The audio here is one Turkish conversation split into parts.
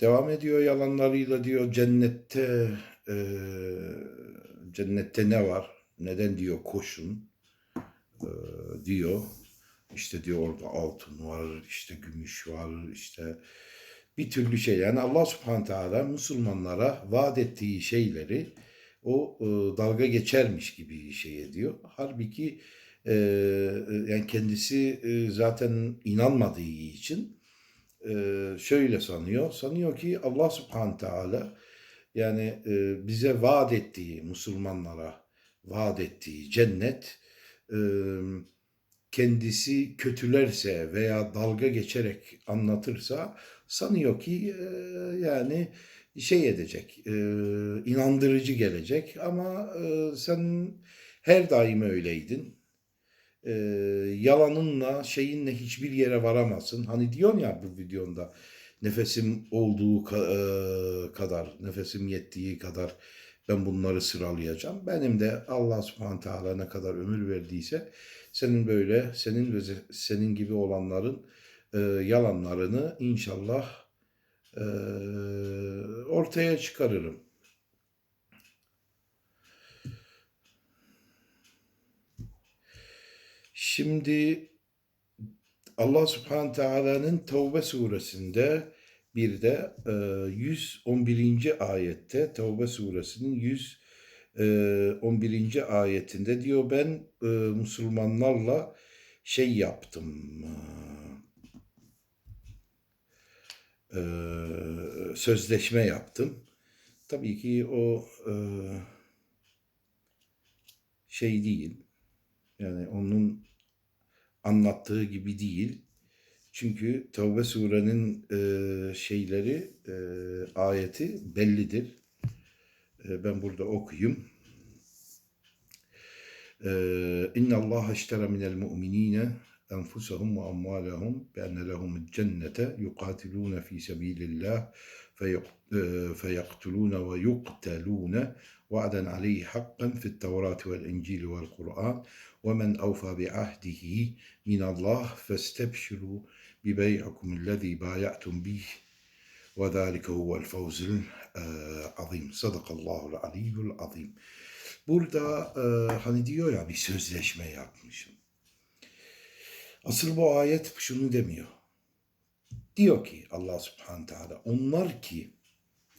Devam ediyor yalanlarıyla diyor cennette e, cennette ne var? Neden diyor koşun e, diyor. İşte diyor orada altın var, işte gümüş var, işte bir türlü şey. Yani Allah subhanahu teala Müslümanlara vaat ettiği şeyleri o e, dalga geçermiş gibi şey ediyor. Halbuki e, yani kendisi e, zaten inanmadığı için e, şöyle sanıyor. Sanıyor ki Allah subhanahu teala yani e, bize vaat ettiği Müslümanlara vaat ettiği cennet e, kendisi kötülerse veya dalga geçerek anlatırsa sanıyor ki e, yani şey edecek, e, inandırıcı gelecek ama e, sen her daim öyleydin. E, yalanınla, şeyinle hiçbir yere varamazsın. Hani diyorsun ya bu videonda nefesim olduğu ka- e, kadar, nefesim yettiği kadar ben bunları sıralayacağım. Benim de Allah subhanahu teala ne kadar ömür verdiyse senin böyle, senin ve senin gibi olanların e, yalanlarını inşallah e, ortaya çıkarırım. Şimdi Allah subhanahu teala'nın Tevbe suresinde bir de e, 111. ayette Tevbe suresinin 111. ayetinde diyor ben e, Müslümanlarla şey yaptım e, sözleşme yaptım. Tabii ki o e, şey değil. Yani onun anlattığı gibi değil. Çünkü Tevbe surenin e, şeyleri, e, ayeti bellidir. E, ben burada okuyayım. E, İnna Allah iştera minel mu'minine ve amvalahum bi enne lehumul cennete yuqatiluna fi sabilillah فيقتلون ويقتلون. وعدا عليه حقا في التوراة والإنجيل والقرآن. ومن أوفى بعهده من الله فاستبشروا ببيعكم الذي بايعتم به. وذلك هو الفوز العظيم. صدق الله العلي العظيم. Burada e, hani diyor ya bir sözleşme yapmışım. Asıl bu ayet şunu demiyor. Diyor ki Allah subhanahu teala onlar ki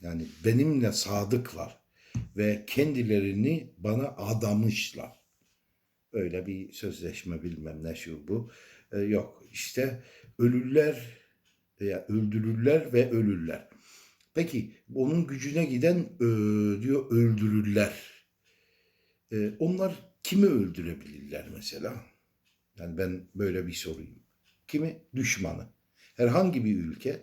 yani benimle sadıklar ve kendilerini bana adamışlar. Böyle bir sözleşme bilmem ne şu bu. E, yok işte ölürler veya öldürürler ve ölürler. Peki onun gücüne giden e, diyor öldürürler. E, onlar kimi öldürebilirler mesela? Yani ben böyle bir sorayım. Kimi? Düşmanı. Herhangi bir ülke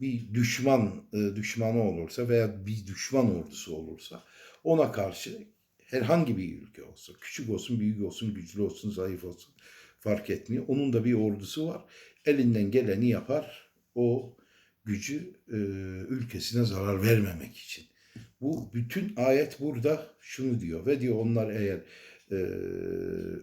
bir düşman e, düşmanı olursa veya bir düşman ordusu olursa ona karşı herhangi bir ülke olsa küçük olsun büyük olsun güçlü olsun zayıf olsun fark etmiyor. Onun da bir ordusu var. Elinden geleni yapar. O gücü e, ülkesine zarar vermemek için. Bu bütün ayet burada şunu diyor ve diyor onlar eğer e,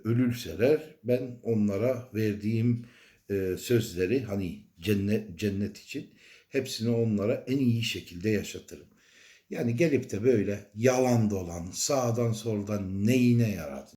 ölürseler ben onlara verdiğim e, sözleri hani cennet cennet için hepsini onlara en iyi şekilde yaşatırım. Yani gelip de böyle yalan dolan sağdan soldan neyine yarar?